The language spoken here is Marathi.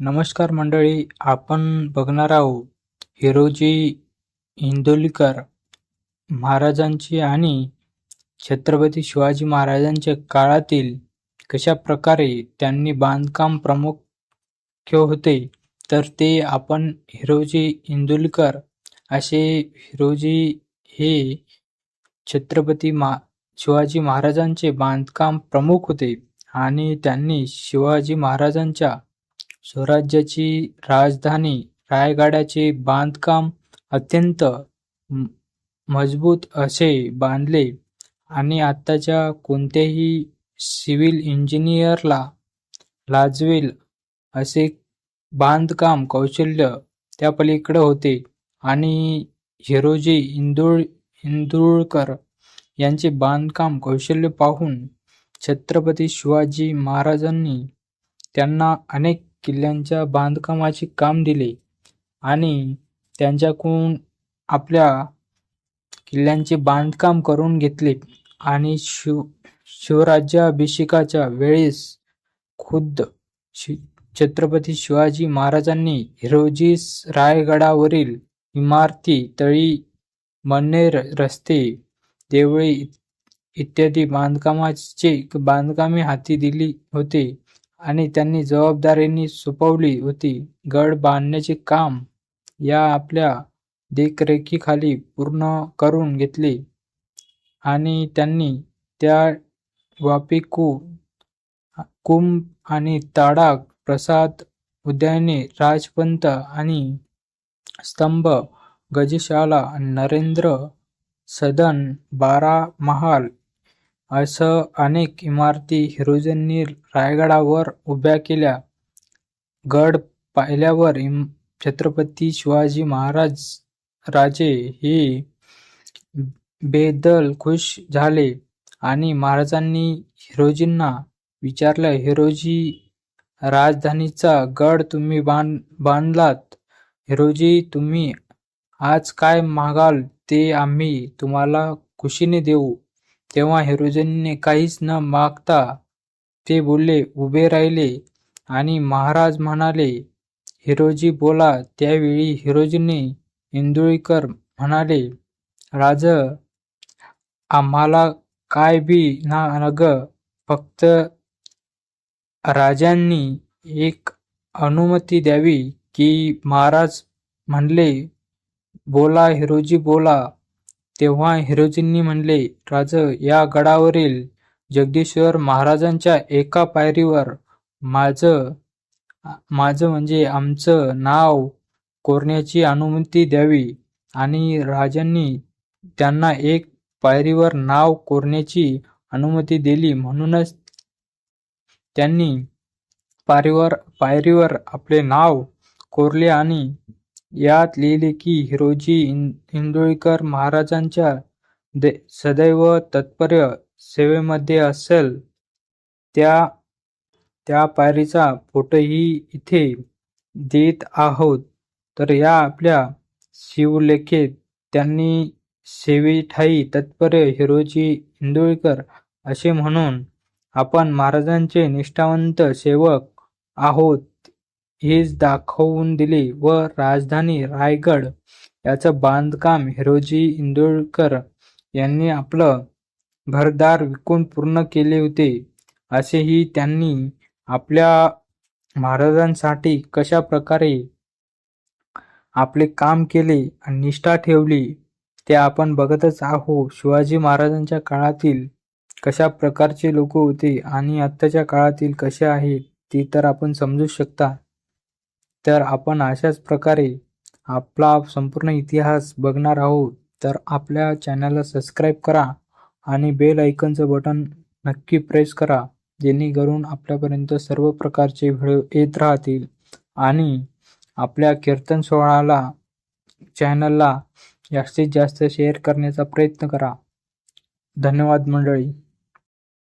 नमस्कार मंडळी आपण बघणार आहोत हिरोजी इंदोलीकर महाराजांची आणि छत्रपती शिवाजी महाराजांच्या काळातील कशा प्रकारे त्यांनी बांधकाम प्रमुख होते तर ते आपण हिरोजी इंदोलीकर असे हिरोजी हे छत्रपती मा शिवाजी महाराजांचे बांधकाम प्रमुख होते आणि त्यांनी शिवाजी महाराजांच्या स्वराज्याची राजधानी रायगडाचे बांधकाम अत्यंत मजबूत असे बांधले आणि आत्ताच्या कोणत्याही सिव्हिल इंजिनियरला लाजवेल असे बांधकाम कौशल्य त्या पलीकडे होते. आणि हिरोजी इंदुळ इंदुळकर यांचे बांधकाम कौशल्य पाहून छत्रपती शिवाजी महाराजांनी त्यांना अनेक किल्ल्यांच्या बांधकामाचे काम दिले आणि त्यांच्याकडून आपल्या किल्ल्यांचे बांधकाम करून घेतले. आणि शिव शिवराज्याभिषेकाच्या वेळेस खुद्द शि छत्रपती शिवाजी महाराजांनी हिरोजी रायगडावरील इमारती तळी मन्नेर रस्ते देवळी इत्यादी बांधकामाचे बांधकामे हाती दिली होते. आणि त्यांनी जबाबदारीने सोपवली होती. गड बांधण्याचे काम या आपल्या देखरेखीखाली पूर्ण करून घेतले आणि त्यांनी त्या वापिकू कुंभ आणि ताडाक प्रसाद उद्याने राजपंत आणि स्तंभ गजशाला नरेंद्र सदन बारा महाल असं अनेक इमारती हिरोजींनी रायगडावर उभ्या केल्या. गड पाहिल्यावर छत्रपती शिवाजी महाराज राजे हे बेदल खुश झाले आणि महाराजांनी हिरोजींना विचारलं हिरोजी राजधानीचा गड तुम्ही बांध बांधलात हिरोजी तुम्ही आज काय मागाल ते आम्ही तुम्हाला खुशीने देऊ तेव्हा हिरोजींनी काहीच न मागता ते बोलले उभे राहिले. आणि महाराज म्हणाले हिरोजी बोला. त्यावेळी हिरोजीने इंदुळीकर म्हणाले राज आम्हाला काय बी ना नग फक्त राजांनी एक अनुमती द्यावी की महाराज म्हणले बोला हिरोजी बोला. तेव्हा हिरोजींनी म्हणले राज या गडावरील जगदीश्वर महाराजांच्या एका पायरीवर माझं माझं म्हणजे आमचं नाव कोरण्याची अनुमती द्यावी आणि राजांनी त्यांना एक पायरीवर नाव कोरण्याची अनुमती दिली. म्हणूनच त्यांनी पायरीवर पायरीवर आपले नाव कोरले आणि यात लिहिले की हिरोजी इंदुळकर महाराजांच्या सदैव तत्पर्य सेवेमध्ये असेल त्या त्या पायरीचा फोटोही इथे देत आहोत. तर या आपल्या शिवलेखेत त्यांनी सेवेठाई तत्पर्य हिरोजी इंदुळकर असे म्हणून आपण महाराजांचे निष्ठावंत सेवक आहोत. हेच दाखवून दिले व राजधानी रायगड याचं बांधकाम हिरोजी इंदोळकर यांनी आपलं घरदार विकून पूर्ण केले होते. असेही त्यांनी आपल्या महाराजांसाठी कशा प्रकारे आपले काम केले आणि निष्ठा ठेवली ते आपण बघतच आहो शिवाजी महाराजांच्या काळातील कशा प्रकारचे लोक होते आणि आत्ताच्या काळातील कसे आहेत ते तर आपण समजू शकता. तर आपण अशाच प्रकारे आपला संपूर्ण इतिहास बघणार आहोत. तर आपल्या चॅनलला सबस्क्राईब करा आणि बेल ऐकनचं बटन नक्की प्रेस करा जेणेकरून आपल्यापर्यंत सर्व प्रकारचे व्हिडिओ येत राहतील. आणि आपल्या कीर्तन सोहळ्याला चॅनलला जास्तीत जास्त शेअर करण्याचा प्रयत्न करा. धन्यवाद मंडळी.